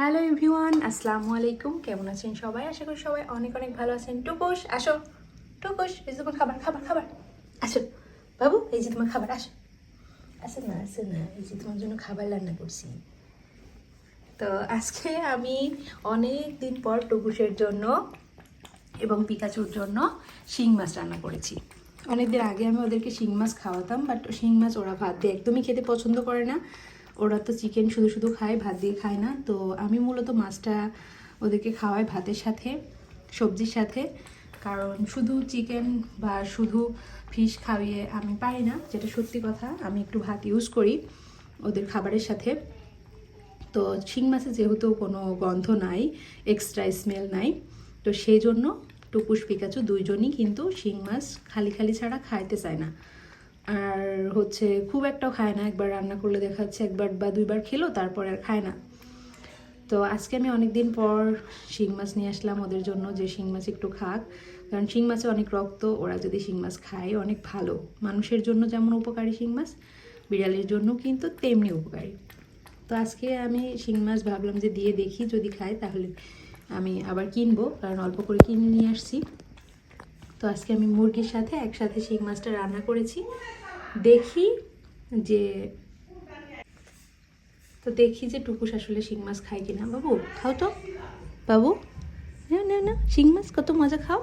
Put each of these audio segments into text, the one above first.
Hello everyone, আসসালামু আলাইকুম। কেমন আছেন সবাই? আশা করি সবাই অনেক অনেক ভালো আছেন। টুকুস আসো। টুকুস এই যে তোমার খাবার খাবার খাবার। আসো। বাবু, এই যে তোমার খাবার, আসো। আসো না আসো না, এই যে তোমার জন্য খাবার রান্না করছি। তো আজকে আমি অনেক দিন পর টুকুসের জন্য এবং পিকাচুর জন্য শিং মাছ রান্না করেছি। অনেকদিন আগে আমি ওদেরকে শিং মাছ খাওয়াতাম, বাট শিং মাছ ওরা ভাত দিয়ে একদমই খেতে পছন্দ করে না। ওরা তো চিকেন শুধু শুধু খায়, ভাত দিয়ে খায় না। তো আমি মূলত মাছটা ওদেরকে খাওয়াই ভাতের সাথে, সবজির সাথে। কারণ শুধু চিকেন বা শুধু ফিশ খাইয়ে আমি পারি না, যেটা সত্যি কথা, আমি একটু ভাত ইউজ করি ওদের খাবারের সাথে। তো শিং মাছে যেহেতু কোনো গন্ধ নাই এক্সট্রা স্মেল নাই, তো সেই জন্য টুকুস পিকাচু দুইজনই কিন্তু শিং মাছ খালি খালি ছাড়া খাইতে চায় না। আর হচ্ছে খুব একটাও খায় না, একবার রান্না করলে দেখা যাচ্ছে একবার বা দুইবার খেলো, তারপরে আর খায় না। তো আজকে আমি অনেক দিন পর শিং মাছ নিয়ে আসলাম ওদের জন্য যে শিং মাছ একটু খাক। কারণ শিং মাছে অনেক রক্ত, ওরা যদি শিং মাছ খায় অনেক ভালো। মানুষের জন্য যেমন উপকারী শিং মাছ, বিড়ালের জন্য কিন্তু তেমনি উপকারী। তো আজকে আমি শিং মাছ ভাবলাম যে দিয়ে দেখি, যদি খায় তাহলে আমি আবার কিনবো, কারণ অল্প করে কিনে নিয়ে আসছি। তো আজকে আমি মুরগির সাথে একসাথে শিং মাছটা রান্না করেছি। দেখি যে, তো দেখি যে টুকুস আসলে শিং মাছ খায় কিনা। বাবু, খাও তো। বাবু না না না শিং মাছ কত মজা খাও।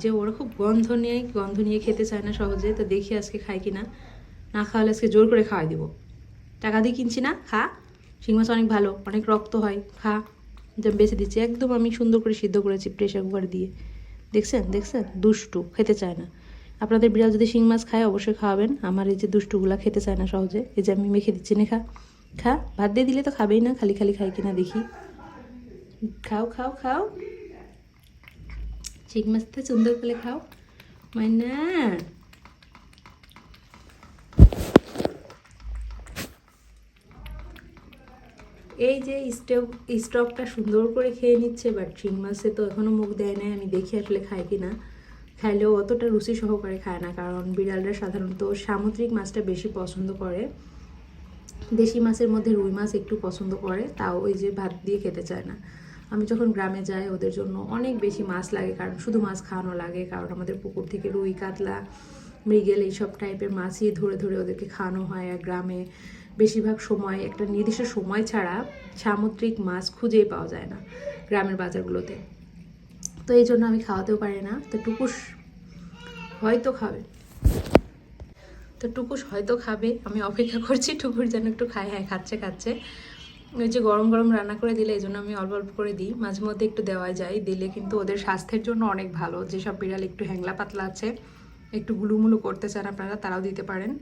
যে ওরা খুব গন্ধ নিয়ে গন্ধ নিয়ে খেতে চায় না সহজে, তো দেখি আজকে খায় কিনা। না খাওয়ালে আজকে জোর করে খাওয়াই দিব। টাকা দিয়ে কিনছি না, খা। শিং মাছ অনেক ভালো, অনেক রক্ত হয়, খা। যে বেছে দিচ্ছি, একদম আমি সুন্দর করে সিদ্ধ করেছি প্রেশার কুকার দিয়ে। দেখছেন? দেখছেন? দুষ্টু, খেতে চায় না। আপনাদের বিড়াল যদি শিং মাছ খায়, অবশ্যই খাওয়াবেন। আমার এই যে দুষ্টুগুলা খেতে চায় না সহজে। এই যে আমি মেখে দিচ্ছি না খা খা ভাত দিয়ে দিলে তো খাবেই না, খালি খালি খাই কিনা দেখি। খাও খাও খাও। শিং তো সুন্দর করে খাও। মাইনা। এই যে স্টোভ স্টকটা সুন্দর করে খেয়ে নিচ্ছে বাট শিং মাছে তো এখনও মুখ দেয় নাই, আমি দেখি আসলে খায় কি না খাইলেও অতটা রুচি সহকারে খায় না, কারণ বিড়ালরা সাধারণত সামুদ্রিক মাছটা বেশি পছন্দ করে। দেশি মাছের মধ্যে রুই মাছ একটু পছন্দ করে, তাও ওই যে ভাত দিয়ে খেতে চায় না। আমি যখন গ্রামে যাই, ওদের জন্য অনেক বেশি মাছ লাগে, কারণ শুধু মাছ খাওয়ানো লাগে, কারণ আমাদের পুকুর থেকে রুই, কাতলা, মৃগেল, এইসব টাইপের মাছই ধরে ধরে ওদেরকে খাওয়ানো হয়, আর গ্রামে বেশিরভাগ সময়, একটা নির্দিষ্ট সময় ছাড়া সামুদ্রিক মাছ খুঁজেই পাওয়া যায় না গ্রামের বাজারগুলোতে। তো এই জন্য আমি খাওয়াতেও পারি না। তো টুকুস হয়তো খাবে। তো টুকুস হয়তো খাবে। আমি অপেক্ষা করছি টুকুর যেন একটু খায় হ্যাঁ খাচ্ছে খাচ্ছে। ওই যে গরম গরম রান্না করে দিলে এই জন্য আমি অল্প অল্প করে দিই। মাঝে মধ্যে একটু দেওয়া যায়, দিলে কিন্তু ওদের স্বাস্থ্যের জন্য অনেক ভালো। যেসব বিড়াল একটু হ্যাংলা পাতলা আছে, একটু গুলুমুলু করতে চান আপনারা, তারাও দিতে পারেন।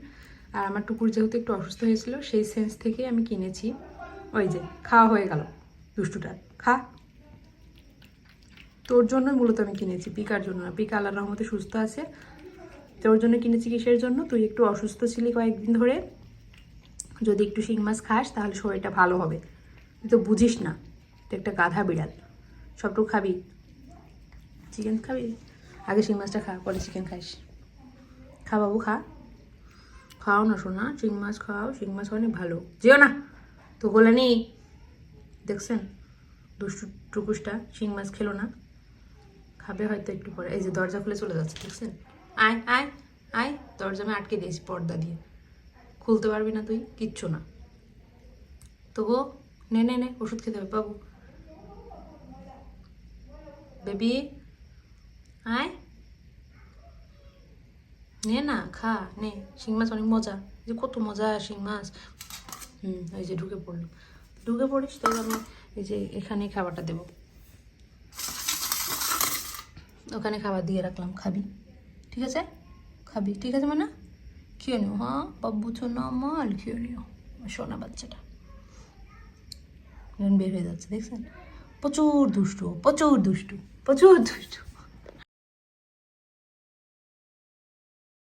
আর আমার টুকুর যেহেতু একটু অসুস্থ হয়েছিল, সেই সেন্স থেকেই আমি কিনেছি। ওই যে, খাওয়া হয়ে গেল দুষ্টুটা খা। তোর জন্যই মূলত আমি কিনেছি, পিকার জন্য না। পিকা আল্লাহ রহমতে সুস্থ আছে। তোর জন্য কিনেছি কিসের জন্য? তুই একটু অসুস্থ ছিলি কয়েকদিন ধরে। যদি একটু শিং মাছ খাস, তাহলে শরীরটা ভালো হবে। তুই তো বুঝিস না, তুই একটা গাধা বিড়াল। সবটুকু খাবি? চিকেন খাবি? আগে শিং মাছটা খা, পরে চিকেন খাস খা বাবু, খা। খাও না শোনা শিং মাছ খাও, শিং মাছ অনেক ভালো। যেও না, তো বলে নি, দেখছেন? দুষ্টু টুকুসটা, শিং মাছ খেলো না। খাবে হয়তো একটু পরে। এই যে দরজা খুলে চলে যাচ্ছে, দেখছেন? আয় আয় আয়, দরজা আমি আটকে দিয়েছি পর্দা দিয়ে। খুলতে পারবি না তুই, কিচ্ছু না। তো গো, নে নে নে, ওষুধ খেতে হবে, বাবু। বেবি, আয়। নে না খা নে শিং মাছ অনেক মজা যে কত মজা শিং মাছ হুম এই যে ঢুকে পড়ল ঢুকে পড়িস তো আমি এই যে এখানে খাবারটা দেবো। ওখানে খাবার দিয়ে রাখলাম, খাবি। ঠিক আছে? খাবি, ঠিক আছে মানে? খেয়ে নিও হ্যাঁ? বাব্বু সোনা মাল খেয়ে নিও। সোনা বাচ্চাটা। বের হয়ে যাচ্ছে, দেখছেন? প্রচুর দুষ্টু প্রচুর দুষ্টু প্রচুর দুষ্টু।